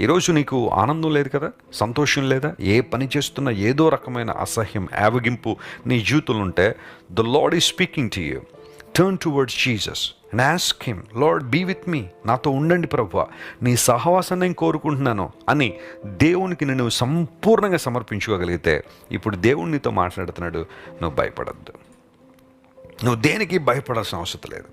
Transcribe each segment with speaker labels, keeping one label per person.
Speaker 1: ఈరోజు నీకు ఆనందం లేదు కదా? సంతోషం లేదా? ఏ పని చేస్తున్నా ఏదో రకమైన అసహ్యం యావగింపు నీ జీవితంలో ఉంటే the Lord is speaking to you turn towards Jesus and ask him Lord be with me నాతో ఉండండి ప్రభు నీ సహవాసం నేను కోరుకుంటున్నాను అని దేవునికి నేను సంపూర్ణంగా సమర్పించుకోగలిగితే ఇప్పుడు దేవుడు నీతో మాట్లాడుతున్నాడు నువ్వు భయపడద్దు. నువ్వు దేనికి భయపడాల్సిన అవసరం లేదు.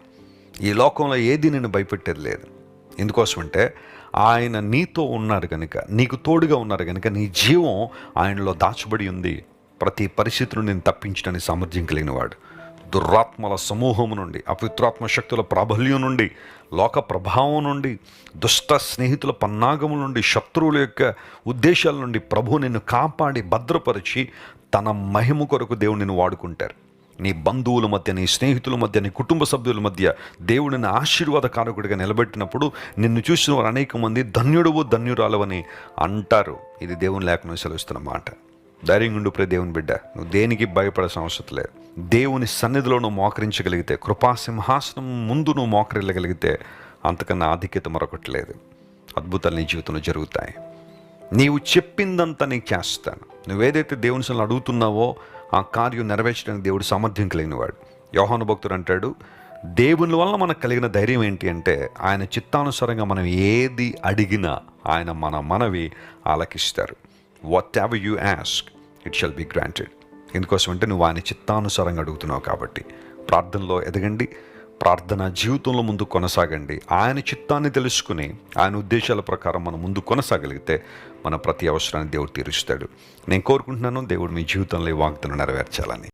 Speaker 1: ఈ లోకంలో ఏది నేను భయపెట్టేది లేదు. ఎందుకోసమంటే ఆయన నీతో ఉన్నారు కనుక నీకు తోడుగా ఉన్నారు కనుక నీ జీవం ఆయనలో దాచబడి ఉంది. ప్రతి పరిస్థితిని నేను తప్పించడానికి సామర్థ్యం కలిగిన వాడు దురాత్మల సమూహము నుండి అపవిత్రాత్మ శక్తుల ప్రాబల్యం నుండి లోక ప్రభావం నుండి దుష్ట స్నేహితుల పన్నాగముల నుండి శత్రువుల యొక్క ఉద్దేశాల నుండి ప్రభు నిన్ను కాపాడి భద్రపరిచి తన మహిమ కొరకు దేవుడు నిన్ను వాడుకుంటారు. నీ బంధువుల మధ్య నీ స్నేహితుల మధ్య నీ కుటుంబ సభ్యుల మధ్య దేవుడిని ఆశీర్వాదకారకుడిగా నిలబెట్టినప్పుడు నిన్ను చూసిన వారు అనేక మంది ధన్యుడువు ధన్యురాలవని అంటారు. ఇది దేవుని లేఖనం సెలవిస్తున్న మాట. ధైర్యంగా ఉండు ప్రే దేవుని బిడ్డ. నువ్వు దేనికి భయపడాల్సిన అవసరం లేదు. దేవుని సన్నిధిలో నువ్వు మోకరించగలిగితే కృపాసింహాసనం ముందు నువ్వు మోకరిల్లగలిగితే అంతకన్నా ఆధిక్యత మరొకటి లేదు. అద్భుతాలు నీ జీవితంలో జరుగుతాయి. నీవు చెప్పిందంతా నీకు చేస్తాను. నువ్వేదైతే దేవుని సన్నిధిలో అడుగుతున్నావో ఆ కార్యం నెరవేర్చడానికి దేవుడు సామర్థ్యం కలిగిన వాడు యోహాను భక్తుడు అంటాడు దేవుని వల్ల మనకు కలిగిన ధైర్యం ఏంటి అంటే ఆయన చిత్తానుసారంగా మనం ఏది అడిగినా ఆయన మన మనవి ఆలకిస్తారు. Whatever you ask it shall be granted ఎందుకోసం అంటే నువ్వు ఆయన చిత్తానుసారంగా అడుగుతున్నావు కాబట్టి. ప్రార్థనలో ఎదగండి ప్రార్థన జీవితంలో ముందు కొనసాగండి. ఆయన చిత్తాన్ని తెలుసుకుని ఆయన ఉద్దేశాల ప్రకారం మనం ముందు కొనసాగలిగితే మన ప్రతి అవసరాన్ని దేవుడు తీరుస్తాడు. నేను కోరుకుంటున్నాను దేవుడు మీ జీవితంలో ఈ వాగ్దానం నెరవేర్చాలని.